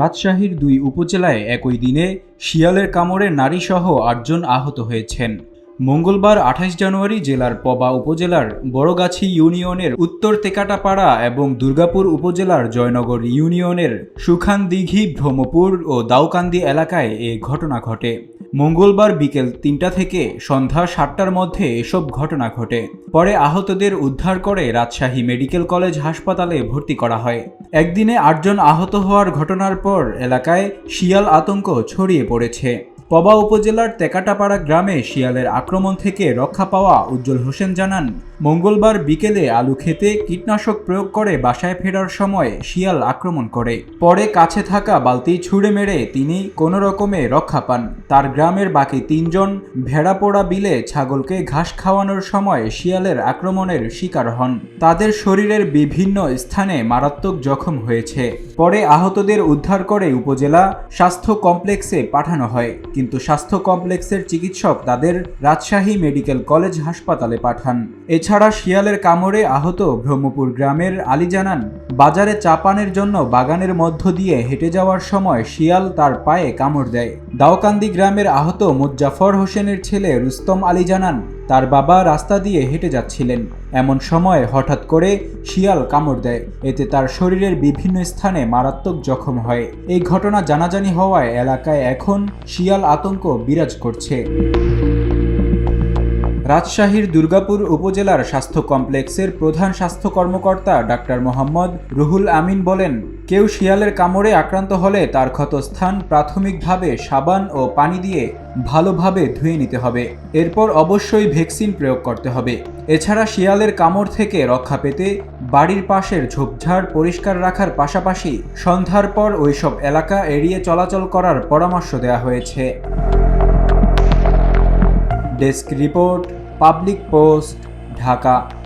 রাজশাহীর দুই উপজেলায় একই দিনে শিয়ালের কামড়ে নারীসহ আটজন আহত হয়েছেন। মঙ্গলবার আঠাশ জানুয়ারি জেলার পবা উপজেলার বড়গাছি ইউনিয়নের উত্তর তেকাটাপাড়া এবং দুর্গাপুর উপজেলার জয়নগর ইউনিয়নের সুখানদিঘি, ভ্রমপুর ও দাউকান্দি এলাকায় এ ঘটনা ঘটে। মঙ্গলবার বিকেল তিনটা থেকে সন্ধ্যা সাতটার মধ্যে এসব ঘটনা ঘটে। পরে আহতদের উদ্ধার করে রাজশাহী মেডিকেল কলেজ হাসপাতালে ভর্তি করা হয়। একদিনে আটজন আহত হওয়ার ঘটনার পর এলাকায় শিয়াল আতঙ্ক ছড়িয়ে পড়েছে। পবা উপজেলার তেকাটাপাড়া গ্রামে শিয়ালের আক্রমণ থেকে রক্ষা পাওয়া উজ্জ্বল হোসেন জানান, মঙ্গলবার বিকেলে আলু খেতে কীটনাশক প্রয়োগ করে বাসায় ফেরার সময় শিয়াল আক্রমণ করে। পরে কাছে থাকা বালতি ছুঁড়ে মেরে তিনি কোনো রকমে রক্ষা পান। তার গ্রামের বাকি তিনজন ভেড়াপোড়া বিলে ছাগলকে ঘাস খাওয়ানোর সময় শিয়ালের আক্রমণের শিকার হন। তাদের শরীরের বিভিন্ন স্থানে মারাত্মক জখম হয়েছে। পরে আহতদের উদ্ধার করে উপজেলা স্বাস্থ্য কমপ্লেক্সে পাঠানো হয়। কিন্তু স্বাস্থ্য কমপ্লেক্সের চিকিৎসক তাদের রাজশাহী মেডিকেল কলেজ হাসপাতালে পাঠান। এছাড়া শিয়ালের কামড়ে আহত ব্রহ্মপুর গ্রামের আলী জানান, বাজারে চা পানের জন্য বাগানের মধ্য দিয়ে হেঁটে যাওয়ার সময় শিয়াল তার পায়ে কামড় দেয়। দাওকান্দি গ্রামের আহত মুজ্জাফর হোসেনের ছেলে রুস্তম আলী জানান, তার বাবা রাস্তা দিয়ে হেঁটে যাচ্ছিলেন। এমন সময় হঠাৎ করে শিয়াল কামড় দেয়। এতে তার শরীরের বিভিন্ন স্থানে মারাত্মক জখম হয়। এই ঘটনা জানাজানি হওয়ায় এলাকায় এখন শিয়াল আতঙ্ক বিরাজ করছে। রাজশাহীর দুর্গাপুর উপজেলার স্বাস্থ্য কমপ্লেক্সের প্রধান স্বাস্থ্য কর্মকর্তা ডাক্তার মোহাম্মদ রুহুল আমিন বলেন, কেউ শিয়ালের কামড়ে আক্রান্ত হলে তার ক্ষতস্থান প্রাথমিকভাবে সাবান ও পানি দিয়ে ভালোভাবে ধুয়ে নিতে হবে। এরপর অবশ্যই ভ্যাকসিন প্রয়োগ করতে হবে। এছাড়া শিয়ালের কামড় থেকে রক্ষা পেতে বাড়ির পাশের ঝোপঝাড় পরিষ্কার রাখার পাশাপাশি সন্ধ্যার পর ওইসব এলাকা এড়িয়ে চলাচল করার পরামর্শ দেওয়া হয়েছে। Desk report public post Dhaka